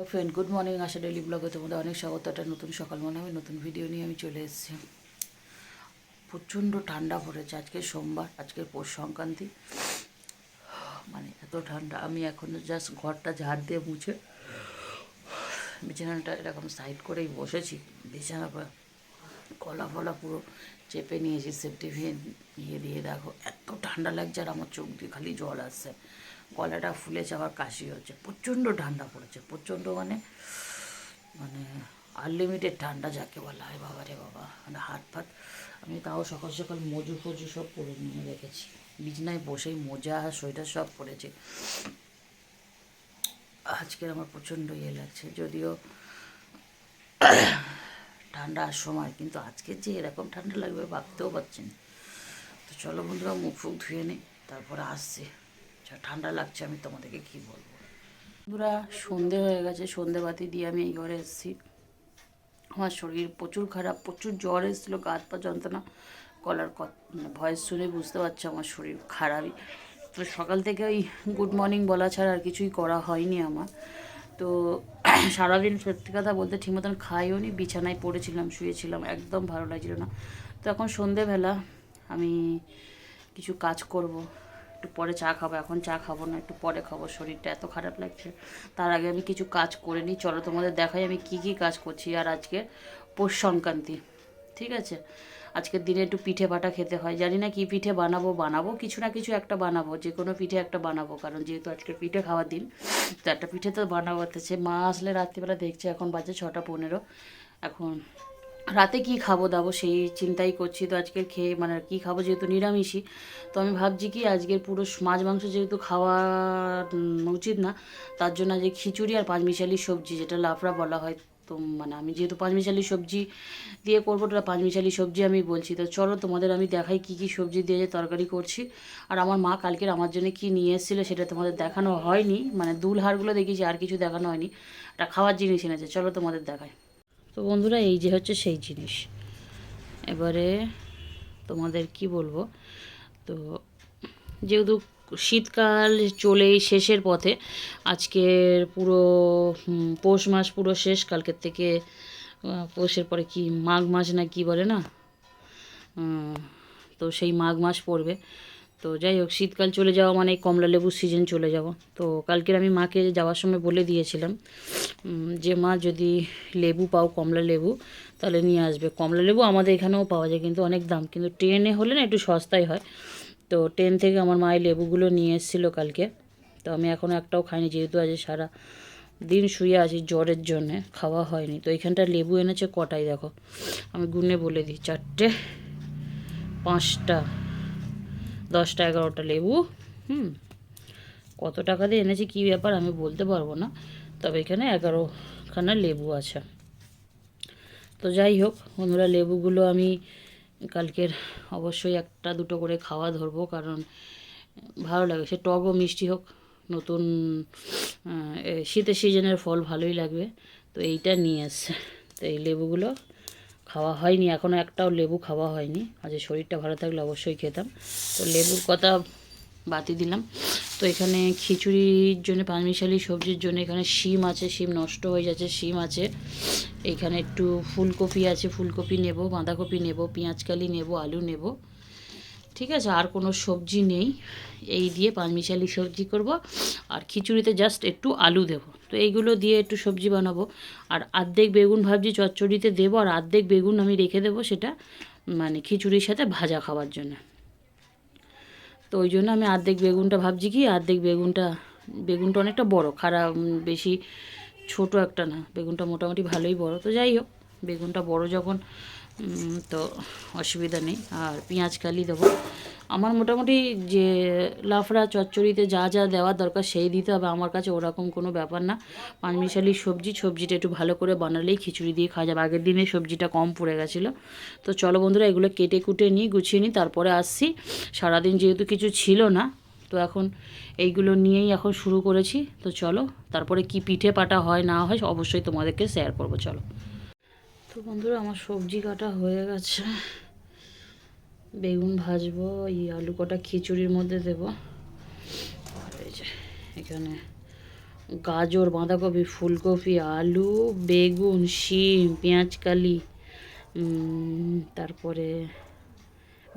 Hello friend good morning Asha daily ব্লগে তোমাদের অনেক স্বাগত। একটা নতুন সকাল মনে হবে নতুন ভিডিও নিয়ে আমি চলে এসেছি। প্রচণ্ড ঠান্ডা পড়েছে আজকে সোমবার, আজকের পৌষ সংক্রান্তি। মানে এত ঠান্ডা, আমি এখন জাস্ট ঘরটা ঝাড় দিয়ে মুছে, বিছানাটা এরকম সাইড করেই বসেছি। বিছানা কলা ফলা পুরো চেপে নিয়েছি সেফটি ফিন ইয়ে দিয়ে দেখো, এত ঠান্ডা লাগছে আর আমার চোখ দিয়ে খালি জল আসছে। গলাটা ফুলেছে আবার কাশি হচ্ছে, প্রচণ্ড ঠান্ডা পড়েছে, প্রচণ্ড মানে মানে আনলিমিটেড ঠান্ডা যাকে বলা, হয় বাবা রে বাবা মানে হাত ফাত, আমি তাও সকাল সকাল মজু ফজু সব পরে নিয়ে রেখেছি। বিছনায় বসেই মোজা, সোয়েটার সব পরেছি। আজকে আমার প্রচণ্ড ইয়ে লাগছে, যদিও ঠান্ডার সময়, কিন্তু আজকে যে এরকম ঠান্ডা লাগবে ভাবতেও পারছি না। তো চলো বন্ধুরা, মুখ ফুক ধুয়ে নিই তারপরে আসছি। যা ঠান্ডা লাগছে, আমি তোমাদেরকে কী বলব? বন্ধুরা, সন্ধে হয়ে গেছে সন্ধে বাতি দিয়ে আমি এই ঘরে এসেছি। আমার শরীর প্রচুর খারাপ, প্রচুর জ্বর এসেছিল গা হাত পা যন্ত্রণা, গলার ভয়েস শুনে বুঝতে পারছি আমার শরীর খারাপই। তো সকাল থেকে ওই গুড মর্নিং বলা ছাড়া আর কিছুই করা হয়নি আমার। তো সারাদিন সত্যি কথা বলতে ঠিক মতন খাইও নি, বিছানায় পড়েছিলাম, শুয়েছিলাম, একদম ভালো লাগছিল না। তো এখন সন্ধেবেলা, আমি কিছু কাজ করব, একটু পরে চা খাব, এখন চা খাব না, একটু পরে খাব, শরীরটা এত খারাপ লাগছে। তার আগে আমি কিছু কাজ করে নিই, চলো তোমাদের দেখাই আমি কি কি কাজ করছি, আর আজকে পৌষ সংক্রান্তি, ঠিক আছে? আজকের দিনে একটু পিঠে বাটা খেতে হয়। জানি না কি পিঠে বানাবো বানাবো, কিছু না কিছু একটা বানাবো যে কোনো পিঠে একটা বানাবো, কারণ যেহেতু আজকের পিঠে খাওয়ার দিন, তো একটা পিঠে তো বানাবো মা আসলে রাত্রিবেলা দেখছে, এখন বাজে ছটা পনেরো। এখন রাতে কি খাব দাবো সেই চিন্তাই করছি। তো আজকের খেয়ে মানে কি খাব যেহেতু নিরামিষই, তো আমি ভাবছি কি আজকের পুরো মাছ মাংস যেহেতু খাওয়া উচিত না, তার জন্য আজকে খিচুড়ি আর পাঁচমিশালি সবজি, যেটা লাফড়া বলা হয়। তো মানে আমি যেহেতু পাঁচমিশালি সবজি দিয়ে করব ওটা পাঁচমিশালি সবজি আমি বলছি। তো চলো তোমাদের আমি দেখাই কি কি সবজি দিয়ে তরকারি করছি। আর আমার মা কালকের আমার জন্য কি নিয়ে এসেছিল সেটা তোমাদের দেখানো হয়নি মানে দুল হারগুলো দেখিয়েছি আর কিছু দেখানো হয়নি। একটা খাওয়ার জিনিস এনেছে, চলো তোমাদের দেখাই। তো বন্ধুরা, এই যে হচ্ছে সেই জিনিস। এবারে তোমাদের কি বলব? তো যেহেতু শীতকাল চলেই শেষের পথে। আজকের পুরো পৌষ মাস পুরো শেষ। কালকের থেকে পৌষের পরে কি মাঘ মাস না কি বলে না? তো সেই মাঘ মাস পড়বে। তো যাই হোক, শীতকাল চলে যাওয়া মানে কমলা লেবুর সিজন চলে যাওয়া। তো কালকের আমি মাকে যাওয়ার সময় বলে দিয়েছিলাম যে মা যদি লেবু পাও, কমলা লেবু, তাহলে নিয়ে আসবে। কমলা লেবু আমাদের এখানেও পাওয়া যায়, কিন্তু অনেক দাম। কিন্তু ট্রেনে হলে না একটু সস্তায় হয়। তো ট্রেন থেকে আমার মায়ের লেবুগুলো নিয়ে এসেছিল কালকে। তো আমি এখনও একটাও খাইনি, যেহেতু আজ সারা দিন শুয়ে আছি জ্বরের জন্যে, খাওয়া হয়নি। তো এখানটা লেবু এনেছে কটাই দেখো? আমি গুনে বলে দিই, চারটে, পাঁচটা, দশটা, এগারোটা লেবু, হুম? কত টাকা দিয়ে এনেছি কী ব্যাপার আমি বলতে পারব না, তবে এখানে এগারোখানা লেবু আছে। তো যাই হোক, বন্ধুরা, লেবুগুলো আমি কালকের অবশ্যই একটা দুটো করে খাওয়া ধরবো, কারণ ভালো লাগে সে টক ও মিষ্টি হোক, নতুন শীতের সিজনের ফল ভালোই লাগবে। তো এইটা নিয়ে এসছে তো এই লেবুগুলো খাওয়া হয়নি এখনও একটাও লেবু খাওয়া হয়নি। আজ শরীরটা ভালো থাকলে অবশ্যই খেতাম। তো লেবুর কথা বাতি দিলাম। তো এখানে খিচুড়ির জন্য, পাঁচমিশালি সবজির জন্য এখানে শিম আছে, শিম নষ্ট হয়ে যাচ্ছে, শিম আছে। এখানে একটু ফুলকপি আছে, ফুলকপি নেব, বাঁধাকপি নেব, পেঁয়াজকালি নেব, আলু নেব। ঠিক আছে, আর কোনো সবজি নেই। এই দিয়ে পাঁচমিশালি সবজি করব, আর খিচুড়িতে জাস্ট একটু আলু দেব। তো এইগুলো দিয়ে একটু সবজি বানাবো। আর আর্ধেক বেগুন ভাবছি চচ্চড়িতে দেবো, আর আর্ধেক বেগুন আমি রেখে দেবো সেটা মানে খিচুড়ির সাথে ভাজা খাওয়ার জন্য। তো ওই জন্য আমি আর্ধেক বেগুনটা ভাবছি কি, আর্ধেক বেগুনটা বেগুনটা অনেকটা বড় খারাপ বেশি ছোট একটা না, বেগুনটা মোটামুটি ভালোই বড়। তো যাই হোক, বেগুনটা বড় যখন তো অসুবিধা নেই। আর পেঁয়াজ কালি দেবো। আমার মোটামুটি যে লাফড়া চচ্চড়িতে যা যা দেওয়ার দরকার সেই দিতে হবে। আমার কাছে ওরকম কোনো ব্যাপার না। পাঁচমিশালি সবজি, সবজিটা একটু ভালো করে বানালেই খিচুড়ি দিয়ে খাওয়া যাবে। আগের দিনে সবজিটা কম পড়ে গেছিল। তো চলো বন্ধুরা, এগুলো কেটে কুটে নিই, গুছিয়ে নিই, তারপরে আসছি। সারাদিন যেহেতু কিছু ছিল না, তো এখন এইগুলো নিয়েই এখন শুরু করেছি। তো চলো, তারপরে কি পিঠে পাটা হয় না হয় অবশ্যই তোমাদেরকে শেয়ার করব, চলো। তো বন্ধুরা, আমার সবজি কাটা হয়ে গেছে। বেগুন ভাজবো, এই আলু কটা খিচুড়ির মধ্যে দেবো। এই যে এখানে গাজর, বাঁধাকপি, ফুলকপি, আলু, বেগুন, শিম পেঁয়াজকালি তারপরে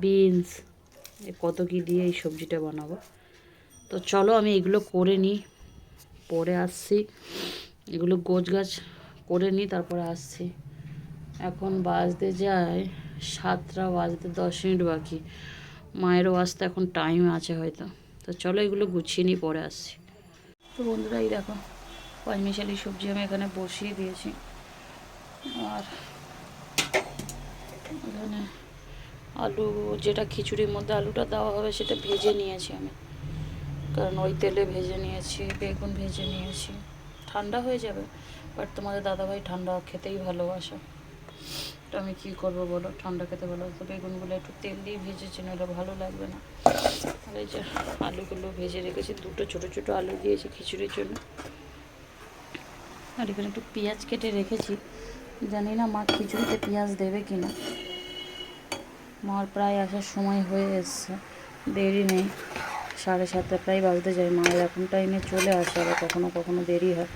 বিনস কত কি দিয়ে এই সবজিটা বানাবো। তো চলো আমি এগুলো করে নিই পরে আসছি। এগুলো গোছ গাছ করে নিই তারপরে আসছি। এখন বাজতে যায় সাতটা বাজতে দশ মিনিট বাকি। মায়েরও আসতে এখন টাইম আছে হয়তো। তো চলো এগুলো গুছিয়ে নিয়ে পরে আসছি। তো বন্ধুরা, এই দেখো, পাঁচমিশালি সবজি আমি এখানে বসিয়ে দিয়েছি। আর এখানে আলু, যেটা খিচুড়ির মধ্যে আলুটা দেওয়া হবে সেটা ভেজে নিয়েছি আমি। কারণ ওই তেলে ভেজে নিয়েছি, বেগুন ভেজে নিয়েছি। ঠান্ডা হয়ে যাবে বাট তোমাদের দাদাভাই ঠান্ডা খেতেই ভালোবাসে। তো আমি কী করব বলো? ঠান্ডা খেতে ভালো তো বেগুনগুলো একটু তেল দিয়ে ভেজেছি নাহলে ভালো লাগবে না। আর এই যে আলুগুলো ভেজে রেখেছি, দুটো ছোটো ছোটো আলু দিয়েছি খিচুড়ির জন্য। আর এখানে একটু পেঁয়াজ কেটে রেখেছি। জানি না মা খিচুড়িতে পেঁয়াজ দেবে কি না মার প্রায় আসার সময় হয়ে এসছে, দেরি নেই। সাড়ে সাতটা প্রায় বাজতে যায়, মা এখন টাইমে চলে আসে আবার কখনো কখনো দেরি হয়।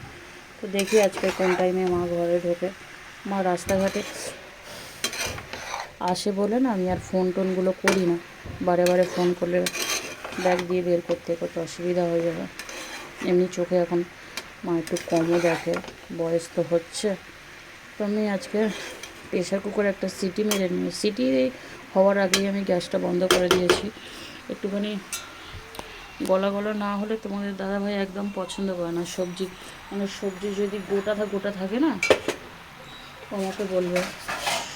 তো দেখি আজকে কোন টাইমে মা ঘরে ঢোকে। মা রাস্তাঘাটে আসে বলে না, আমি আর ফোন টোনগুলো করি না। বারে বারে ফোন করলে ব্যাগ দিয়ে বের করতে করতে অসুবিধা হয়ে যাবে। এমনি চোখে এখন মা একটু কমও দেখে, বয়স তো হচ্ছে। তো আমি আজকে প্রেশার কুকারে একটা সিটি মেরে নিই। সিটি হওয়ার আগেই আমি গ্যাসটা বন্ধ করে দিয়েছি। একটুখানি গলা গলা না হলে তোমাদের দাদাভাই একদম পছন্দ করে না। সবজি মানে সবজি যদি গোটা গোটা থাকে না ও আমাকে বলবে,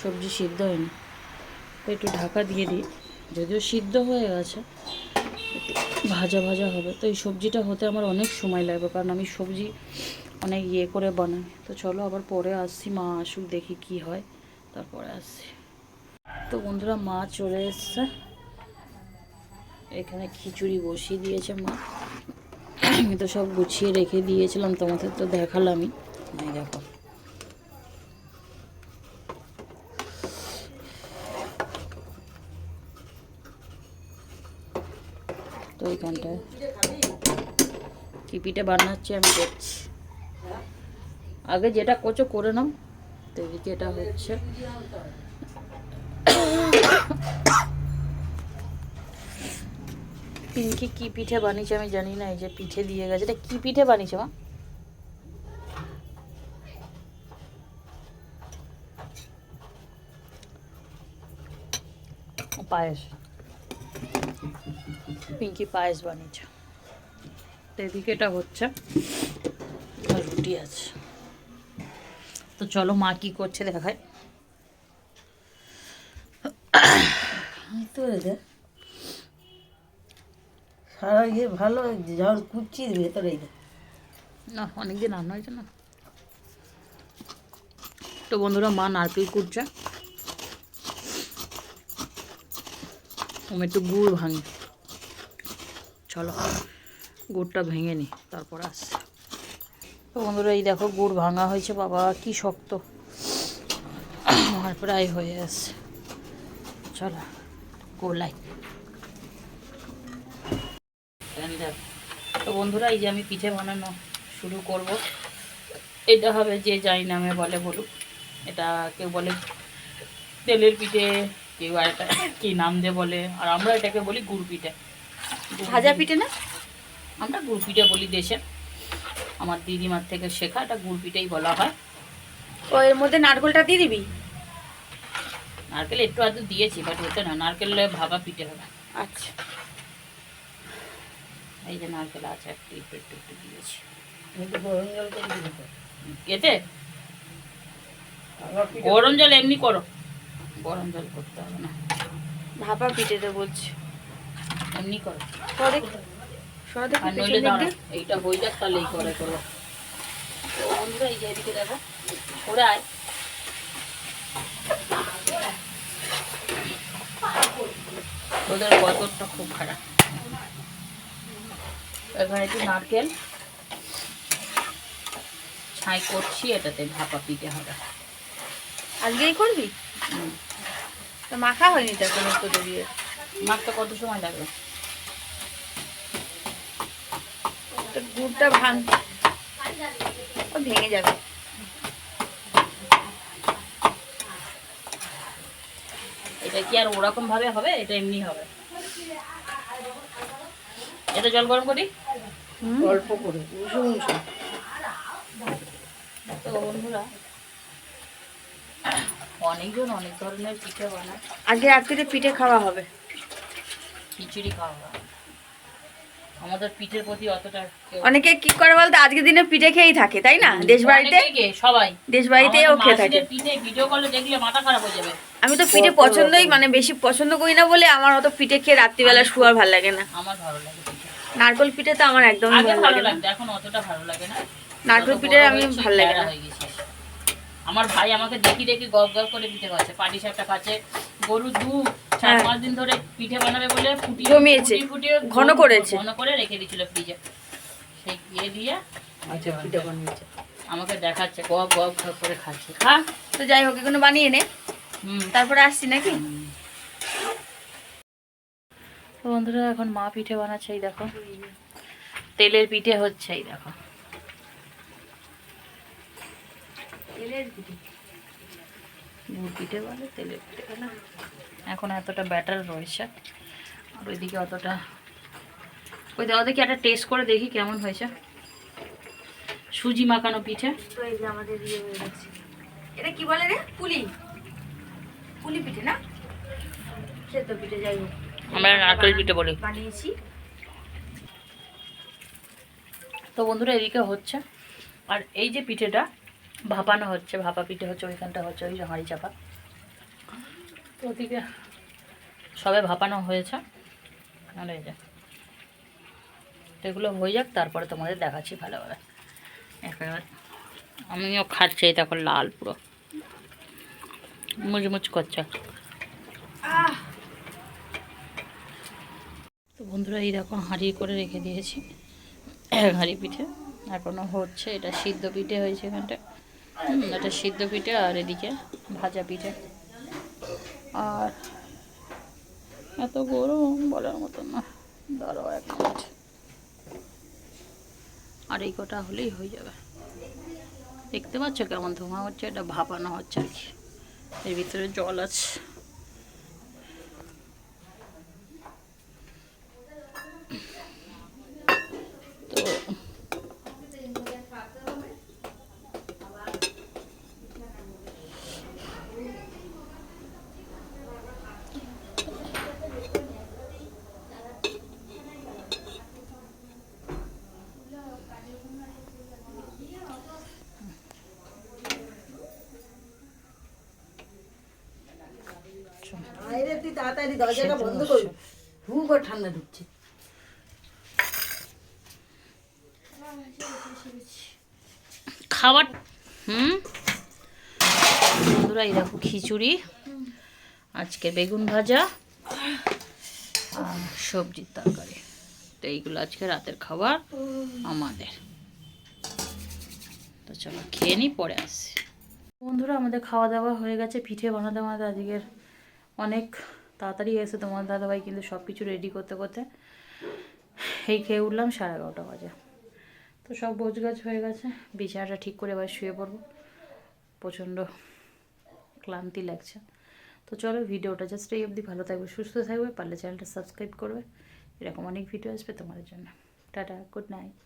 সবজি সিদ্ধ হয়নি। তো একটু ঢাকা দিয়ে দিই। যদিও সিদ্ধ হয়ে গেছে, ভাজা ভাজা হবে। তো এই সবজিটা হতে আমার অনেক সময় লাগবে, কারণ আমি সবজি অনেক ইয়ে করে বানাই। তো চলো আবার পরে আসছি, মা আসুক, দেখি কি হয়। তারপরে আসছি। তো বন্ধুরা, মা চলে এসছে। এখানে খিচুড়ি বসিয়ে দিয়েছে মা। আমি তো সব গুছিয়ে রেখে দিয়েছিলাম, তোমাদের তো দেখালামই। দেখো। তো এইখানটায়। কি বানাচ্ছি, আমি দেখছি। আগে যেটা করছ করে নাও। তো এদিকে এটা হচ্ছে। পিঙ্কি কি পিঠে বানিয়েছে আমি জানি না, এই যে পিঠে দিয়ে গেছে। এটা কি পিঠে বানিয়েছে মা? পায়েস। পিঙ্কি পায়েস বানিয়েছে। তো এদিকে এটা হচ্ছে। আর রুটি আছে। তো চলো মা কি করছে দেখায়। তো সারা ইয়ে ভালো ঝাল কুচি ভেতরে। না অনেকদিন রান্না হয়েছে না। তো বন্ধুরা মা নারকেল কুটছে। আমি একটু গুড় ভাঙি। চলো, গুড়টা ভেঙে নি, তারপর আসছে। তো বন্ধুরা, এই দেখো গুড় ভাঙা হয়েছে, বাবা, কি শক্ত। আমার প্রায় হয়ে আসছে চলো গোলাই তো বন্ধুরা, এই যে আমি পিঠে বানানো শুরু করব। এটা হবে যে যাই নামে বলে বলুক। এটা কেউ বলে তেলের পিঠে কেউ আর এটা কি নাম দিয়ে বলে আর আমরা এটাকে বলি গুড় পিঠে ভাজা পিঠে না? আমরা গুড় পিঠে বলি দেশে। আমার দিদিমার থেকে শেখা এটা গুড় পিঠেই বলা হয়। ও এর মধ্যে নারকেলটা দিয়ে দিবি? নারকেল একটু আধটু দিয়েছি বাট হতে না নারকেল ভাবা পিঠে হবে। আচ্ছা। এই যে নারকেল আছে একটু একটু একটু একটু দিয়েছি। একটু গরম জল করে দিবি। তো। এতে গরম জল এমনি করো। গরম জল করতে হবে না। ভাপা পিঠেতে বলছি। এমনি করো। আর নইলে দাঁড়া এইটা হয়ে যাক তাহলে এই করে করো তো বন্ধুরা এই যে এদিকে দেখো করে আয়। তোদের বতরটা খুব খারাপ। এখানে একটু নারকেল ছাই করছি এটাতে ভাপা পিঠে হবে। আজকেই করবি? হুম। তো মাখা হয়নি তো কোনো তো দিয়ে? মাখতে কত সময় লাগবে তো গুড়টা ভাঙ। ও ভেঙে যাবে। এটা কি আর ওরকম ভাবে হবে? এটা এমনি হবে। এটা জল গরম করি? অল্প করে। তো বন্ধুরা অনেকজন অনেক ধরনের পিঠে বানায়। আজকে রাত্রিরে পিঠে খাওয়া হবে। খিচুড়ি খাওয়া হয় আমাদের পিঠের প্রতি অতটা অনেকে কি করে বলতো আজকের দিনে পিঠে খেয়েই থাকে তাই না? দেশ বাড়িতে সবাই। দেশ বাড়িতেও খেয়ে থাকে। পিঠে ভিডিও কলে দেখলে মাথা খারাপ হয়ে যাবে। আমি তো পিঠে পছন্দই মানে বেশি পছন্দ করি না বলে আমার অত পিঠে খেয়ে রাত্রিবেলা শুয়ার ভালো লাগে না। আমার ভালো লাগে নারকল পিঠে তো আমার একদমই আগে ভালো লাগে না। এখন অতটা ভালো লাগে না। নারকেল পিঠে আমি ভালো লাগে না। আমার ভাই আমাকে দেখি দেখি গপ গপ করে পিঠে খাচ্ছে পাটি সাপটা খাচ্ছে। গরু দু চার হ্যাঁ। পাঁচ দিন ধরে পিঠে বানাবে বলে ফুটিয়ে জমিয়েছে। ফুটিয়ে ঘন ঘন- করেছে। ঘন করে রেখে দিয়েছিল ফ্রিজে। সেই দিয়ে দিয়ে আচ্ছা পিঠে বানিয়েছে। আমাকে দেখাচ্ছে গপ গপ গপ করে খাচ্ছে। খা তো যাই হোক এগুলো বানিয়ে নে। তারপরে আসছি নাকি? তো বন্ধুরা এখন মা পিঠে বানাচ্ছে এই দেখো। তেলের পিঠে হচ্ছে এই দেখো। গুড় পিঠে। বলে তেলের পিঠে বলে এখন এতটা ব্যাটার রয়েছে আর ওইদিকে অতটা ওই দাও দেখি একটা টেস্ট করে দেখি কেমন হয়েছে। সুজি মাখানো পিঠে। তো এই যে আমাদের ইয়ে হয়ে গেছে। এটা কি বলে রে? পুলি। পুলি পিঠে না? সেদ্ধ পিঠে যাই হোক। আমরা নারকেল পিঠে বলি। বানিয়েছি। তো বন্ধুরা এদিকে হচ্ছে। আর এই যে পিঠেটা ভাপানো হচ্ছে ভাপা পিঠে হচ্ছে ওইখানটা হচ্ছে ওই যে হাঁড়ি চাপা। তো ওদিকে সবে ভাপানো হয়েছে। আর এই যে এগুলো হয়ে যাক তারপরে তোমাদের দেখাচ্ছি ভালোভাবে একেবারে আমিও খাচ্ছি এই দেখো লাল পুরো। মুচমুচ করছে। তো বন্ধুরা এই দেখো হাঁড়ি করে রেখে দিয়েছি হাঁড়ি পিঠে। এখনও হচ্ছে এটা সিদ্ধ পিঠে হয়েছে এখানটা। এটা সিদ্ধ পিঠে আর এদিকে ভাজা পিঠে। আর এত গরম বলার মতো না। ধরো এক মিনিট। আর এই কটা হলেই হয়ে যাবে। দেখতে পাচ্ছ কেমন ধোঁয়া হচ্ছে? এটা ভাপানো হচ্ছে আর কি। এর ভিতরে জল আছে তো আরে তুই তাড়াতাড়ি দরজাটা বন্ধ হু করে ঠান্ডা ঢুকছে। খাবার হুম? বন্ধুরা এই দেখো খিচুড়ি আজকে বেগুন ভাজা আর সবজির তরকারি। তো এইগুলো আজকে রাতের খাবার আমাদের। তো চলো খেয়ে নিই পরে আসি বন্ধুরা আমাদের খাওয়া দাওয়া হয়ে গেছে পিঠে বানাতে বানাতে আজকের অনেক তাড়াতাড়ি এসে তোমার দাদাভাই কিন্তু সব কিছু রেডি করতে করতে এই খেয়ে উঠলাম সাড়ে এগারোটা বাজে। তো সব বোঝ গাছ হয়ে গেছে, বিছানাটা ঠিক করে এবার শুয়ে পড়ব। প্রচণ্ড ক্লান্তি লাগছে। তো চলো ভিডিওটা জাস্ট এই অবধি, ভালো থাকবে, সুস্থ থাকবে, পারলে চ্যানেলটা সাবস্ক্রাইব করবে। এরকম অনেক ভিডিও আসবে তোমাদের জন্য। Tata good night